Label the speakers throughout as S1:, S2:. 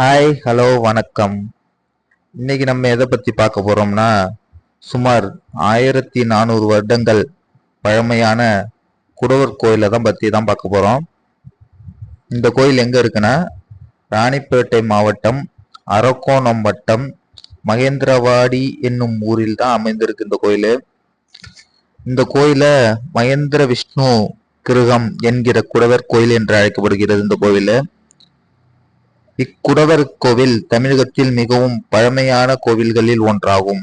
S1: Hi hello வணக்கம். இன்னைக்கு நம்ம எதை பற்றி பார்க்க போகிறோம்னா சுமார் ஆயிரத்தி நானூறு வருடங்கள் பழமையான குடவர் கோயிலை தான் பற்றி தான் பார்க்க போகிறோம் இந்த கோயில் எங்கே இருக்குன்னா ராணிப்பேட்டை மாவட்டம் அரக்கோணம் வட்டம் மகேந்திரவாடி என்னும் ஊரில் தான் அமைந்திருக்கு இந்த கோயில். இந்த கோயிலை மகேந்திர விஷ்ணு கிருகம் என்கிற குடவர் கோயில் என்று அழைக்கப்படுகிறது இந்த கோயில். இக்குடவர் கோவில் தமிழகத்தில் மிகவும் பழமையான கோவில்களில் ஒன்றாகும்.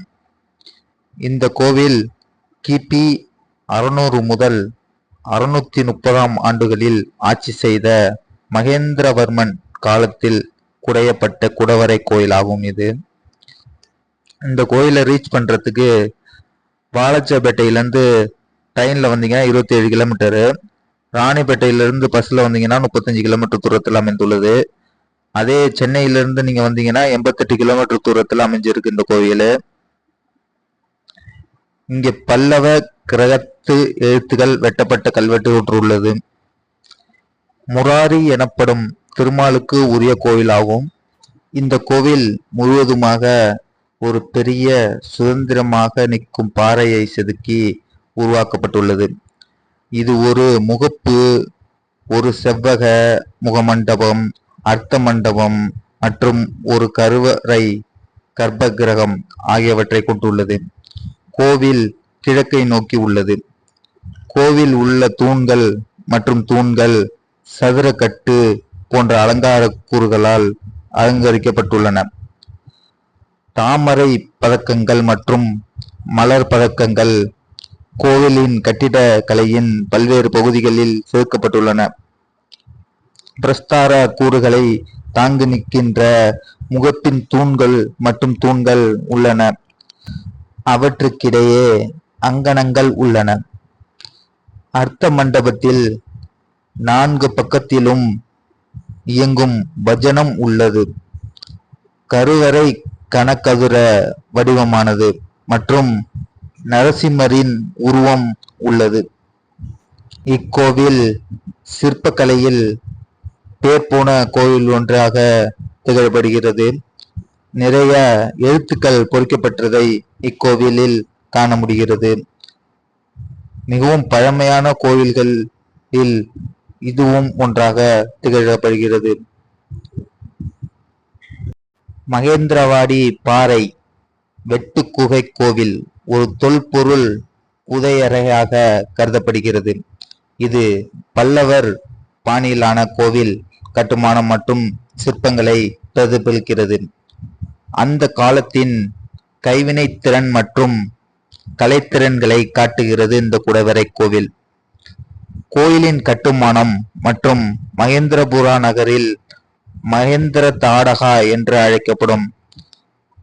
S1: இந்த கோவில் கிபி அறுநூறு முதல் அறுநூத்தி முப்பதாம் ஆண்டுகளில் ஆட்சி செய்த மகேந்திரவர்மன் காலத்தில் குடையப்பட்ட குடவரை கோயிலாகும் இது. இந்த கோயிலை ரீச் பண்ணுறதுக்கு வாலச்சப்பேட்டையிலேருந்து ட்ரெயினில் வந்தீங்கன்னா இருபத்தி ஏழு கிலோமீட்டரு. ராணிப்பேட்டையிலேருந்து பஸ்ஸில் வந்தீங்கன்னா முப்பத்தஞ்சு கிலோமீட்டர் தூரத்தில் அமைந்துள்ளது. அதே சென்னையிலிருந்து நீங்க வந்தீங்கன்னா எண்பத்தெட்டு கிலோமீட்டர் தூரத்தில் அமைஞ்சிருக்கு இந்த கோவில். இங்கே பல்லவ கிரகத்து எழுத்துகள் வெட்டப்பட்ட கல்வெட்டு ஒன்று உள்ளது. முராரி எனப்படும் திருமாலுக்கு உரிய கோவிலாகும். இந்த கோவில் முழுவதுமாக ஒரு பெரிய சுதந்திரமாக நிற்கும் பாறையை செதுக்கி உருவாக்கப்பட்டுள்ளது. இது ஒரு முகப்பு ஒரு செவ்வக முகமண்டபம் அர்த்த மண்டபம் மற்றும் ஒரு கருவறை கர்ப்ப கிரகம் ஆகியவற்றை கொண்டுள்ளது. கோவில் கிழக்கை நோக்கி உள்ளது. கோவில் உள்ள தூண்கள் மற்றும் தூண்கள் சதுரக்கட்டு போன்ற அலங்கார கூறுகளால் அலங்கரிக்கப்பட்டுள்ளன. தாமரை பதக்கங்கள் மற்றும் மலர் பதக்கங்கள் கோவிலின் கட்டிட கலையின் பல்வேறு பகுதிகளில் சேர்க்கப்பட்டுள்ளன. பிரஸ்தார கூறுகளை தாங்கி நிற்கின்ற முகப்பின் தூண்கள் மற்றும் தூண்கள் உள்ளன. அவற்றுக்கிடையே அங்கணங்கள் உள்ளன. அர்த்த மண்டபத்தில் நான்கு பக்கத்திலும் இயங்கும் பஜனம் உள்ளது. கருவறை கனக்கதுர வடிவமானது மற்றும் நரசிம்மரின் உருவம் உள்ளது. இக்கோவில் சிற்பக்கலையில் பேர் போன கோவில் ஒன்றாக திகழப்படுகிறது. நிறைய எழுத்துக்கள் பொறிக்கப்பட்டதை இக்கோவிலில் காண முடிகிறது. மிகவும் பழமையான கோவில்களில் இதுவும் ஒன்றாக திகழப்படுகிறது. மகேந்திரவாடி பாறை வெட்டு குகை கோவில் ஒரு தொல்பொருள் புதையறையாக கருதப்படுகிறது. இது பல்லவர் பாணியிலான கோவில். கட்டுமானம் மற்றும் சிற்பங்களை பிரதிபலிக்கிறது. அந்த காலத்தின் கைவினை திறன் மற்றும் கலைத்திறன்களை காட்டுகிறது இந்த குடவரை கோவில். கோயிலின் கட்டுமானம் மற்றும் மகேந்திரபுரா நகரில் மகேந்திர தாடகா என்று அழைக்கப்படும்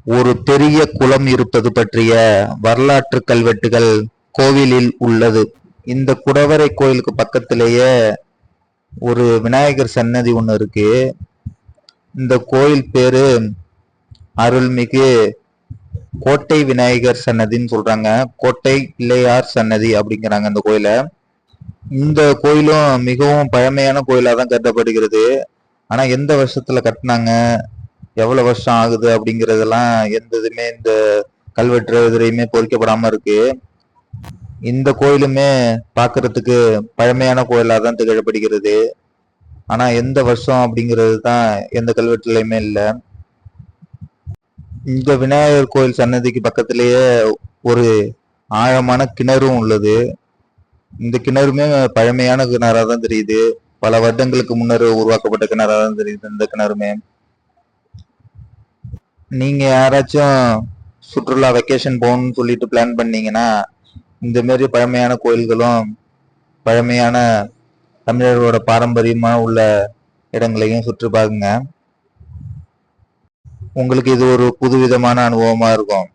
S1: ஒரு பெரிய குளம் இருப்பது பற்றிய வரலாற்று கல்வெட்டுகள் கோவிலில் உள்ளது. இந்த குடவரை கோயிலுக்கு பக்கத்திலேயே ஒரு விநாயகர் சன்னதி ஒன்று இருக்கு. இந்த கோயில் பேரு அருள்மிகு கோட்டை விநாயகர் சன்னதின்னு சொல்றாங்க. கோட்டை பிள்ளையார் சன்னதி அப்படிங்கிறாங்க இந்த கோயில. இந்த கோயிலும் மிகவும் பழமையான கோயிலாக தான் கருதப்படுகிறது. ஆனா எந்த வருஷத்துல கட்டினாங்க? எவ்வளவு வருஷம் ஆகுது அப்படிங்கறதெல்லாம் எந்த இதுமே இந்த கல்வெட்டு எதிரையுமே பொறிக்கப்படாம இருக்கு. இந்த கோயிலுமே பார்க்கறதுக்கு பழமையான கோயிலாக தான் திகழப்படுகிறது. ஆனால் எந்த வருஷம் அப்படிங்கிறது தான் எந்த கல்வெட்டுலையுமே இல்லை. இந்த விநாயகர் கோயில் சன்னதிக்கு பக்கத்திலேயே ஒரு ஆழமான கிணறும் உள்ளது. இந்த கிணறுமே பழமையான கிணறாக தான் தெரியுது. பல வருடங்களுக்கு முன்னர் உருவாக்கப்பட்ட கிணறாக தான் தெரியுது இந்த கிணறுமே. நீங்கள் யாராச்சும் சுற்றுலா வெக்கேஷன் போகணும்னு சொல்லிட்டு பிளான் பண்ணீங்கன்னா இந்த மாதிரி பழமையான கோயில்களும் பழமையான தமிழர்களோட பாரம்பரியமாக உள்ள இடங்களையும் சுற்றி பாருங்க. உங்களுக்கு இது ஒரு புதுவிதமான அனுபவமாக இருக்கும்.